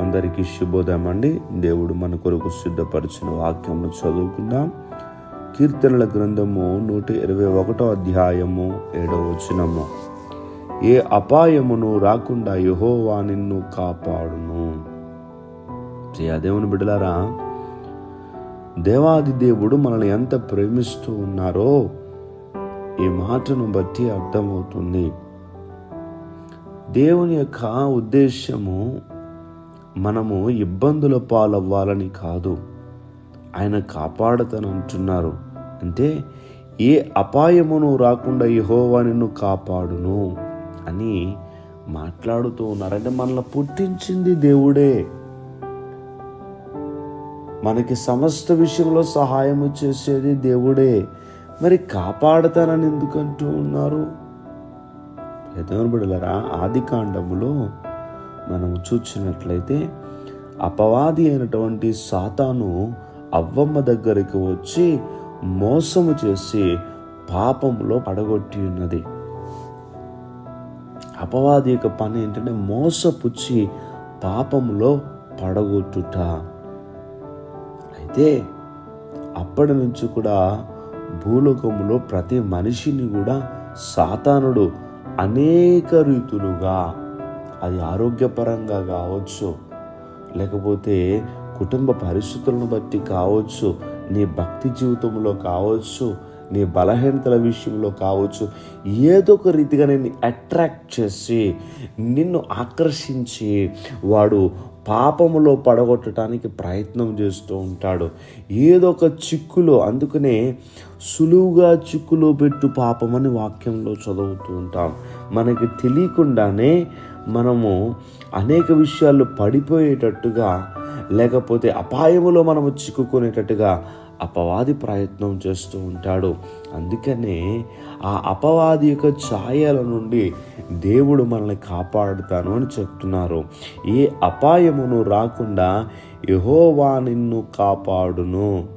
అందరికీ శుభోదయం అండి దేవుడు మన కొరకు సిద్ధపరిచిన వాక్యమును చదువుకుందాం. కీర్తనల గ్రంథము నూట ఇరవై ఒకటో అధ్యాయము ఏడవ వచనము. ఏ అపాయమును రాకుండా యహోవా నిన్ను కాపాడును. దేవుని బిడ్డలారా దేవాది దేవుడు మనల్ని ఎంత ప్రేమిస్తూ ఉన్నారో ఈ మాటను బట్టి అర్థమవుతుంది. దేవుని యొక్క ఉద్దేశము మనము ఇబ్బందుల పాలవ్వాలని కాదు. ఆయన కాపాడతానంటున్నారు. అంటే ఏ అపాయమును రాకుండా యహోవా నిన్ను కాపాడును అని మాట్లాడుతూ ఉన్నారంటే మనల్ని పుట్టించింది దేవుడే. మనకి సమస్త విషయంలో సహాయము చేసేది దేవుడే. మరి కాపాడతానని ఎందుకంటూ ఉన్నారు? దేవుని ఆది కాండములో మనము చూచినట్లయితే అపవాది అయినటువంటి సాతాను అవ్వమ్మ దగ్గరికి వచ్చి మోసము చేసి పాపంలో పడగొట్టి ఉన్నది. అపవాది యొక్క పని ఏంటంటే మోసపుచ్చి పాపంలో పడగొట్టుట. అయితే అప్పటి నుంచి కూడా భూలోకంలో ప్రతి మనిషిని కూడా సాతానుడు అనేక రీతులుగా అది ఆరోగ్యపరంగా కావచ్చు లేకపోతే కుటుంబ పరిస్థితులను బట్టి కావచ్చు నీ భక్తి జీవితంలో కావచ్చు నీ బలహీనతల విషయంలో కావచ్చు ఏదో ఒక రీతిగా నేను అట్రాక్ట్ చేసి నిన్ను ఆకర్షించి వాడు పాపములో పడగొట్టడానికి ప్రయత్నం చేస్తూ ఉంటాడు. ఏదో ఒక చిక్కులో అందుకనే సులువుగా చిక్కులో పెట్టు పాపమని వాక్యంలో చదువుతూ ఉంటాం. మనకి తెలియకుండానే మనము అనేక విషయాలు పడిపోయేటట్టుగా లేకపోతే అపాయములో మనము చిక్కుకునేటట్టుగా అపవాది ప్రయత్నం చేస్తూ ఉంటాడు. అందుకనే ఆ అపవాది యొక్క ఛాయల నుండి దేవుడు మనల్ని కాపాడుతాను అని చెప్తున్నారు. ఏ అపాయమును రాకుండా యహోవా నిన్ను కాపాడును.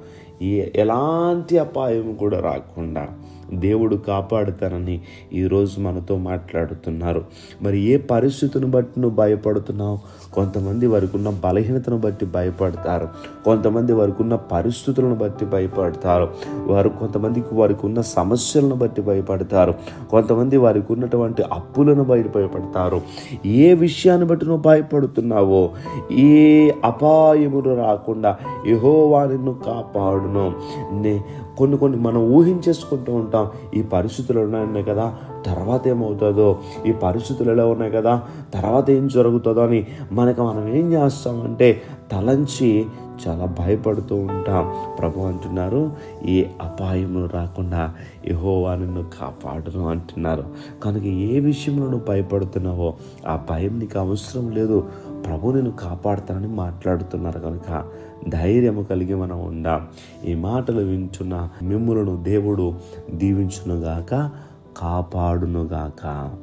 ఎలాంటి అపాయం కూడా రాకుండా. దేవుడు కాపాడుతానని ఈరోజు మనతో మాట్లాడుతున్నారు. మరి ఏ పరిస్థితిని బట్టి నువ్వు భయపడుతున్నావు? కొంతమంది వారికి ఉన్న బలహీనతను బట్టి భయపడతారు. కొంతమంది వారికి ఉన్న పరిస్థితులను బట్టి భయపడతారు. వారు కొంతమందికి వారికి ఉన్న సమస్యలను బట్టి భయపడతారు. కొంతమంది వారికి ఉన్నటువంటి అప్పులను బయట భయపడతారు. ఏ విషయాన్ని బట్టి నువ్వు భయపడుతున్నావో ఏ అపాయములు రాకుండా యహోవా నిన్ను కాపాడును. నే కొన్ని కొన్ని మనం ఊహించేసుకుంటూ ఉంటాం. ఈ పరిస్థితులు ఉన్నాయి కదా తర్వాత ఏమవుతుందో? ఈ పరిస్థితులలో ఉన్నాయి కదా తర్వాత ఏం జరుగుతుందో అని మనకు మనం ఏం చేస్తామంటే తలంచి చాలా భయపడుతూ ఉంటాం. ప్రభు అంటున్నారు ఏ అపాయములు రాకుండా యహోవా నిన్ను కాపాడును అంటున్నారు. కనుక ఏ విషయంలో నువ్వు భయపడుతున్నావో ఆ భయం నీకు అవసరం లేదు. ప్రభు నేను కాపాడుతానని మాట్లాడుతున్నారు కనుక ధైర్యము కలిగి మనం ఉందాం ఈ మాటలు వింటున్న మిమ్ములను దేవుడు దీవించునుగాక కాపాడునుగాక.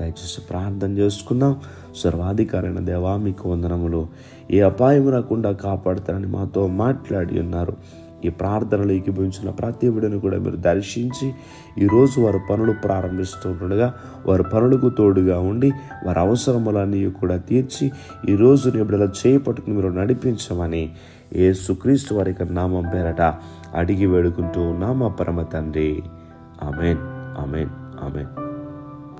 దయచేసి ప్రార్థన చేసుకుందాం. సర్వాధికారైన దేవా మీకు వందనములు. ఏ అపాయం రాకుండా కాపాడతారని మాతో మాట్లాడి ఉన్నారు. ఈ ప్రార్థనలు ఏకీభవించిన ప్రతి విడను కూడా మీరు దర్శించి ఈరోజు వారు పనులు ప్రారంభిస్తుండగా వారి పనులకు తోడుగా ఉండి వారి అవసరములన్నీ కూడా తీర్చి ఈరోజు నిబిడల చేపట్టుకుని మీరు నడిపించమని ఏ సుక్రీస్తు వారి యొక్క నామం పేరట అడిగి వేడుకుంటూ ఉన్నాం మా పరమ తండ్రి. ఆమెన్. ఆమెన్. ఆమెన్.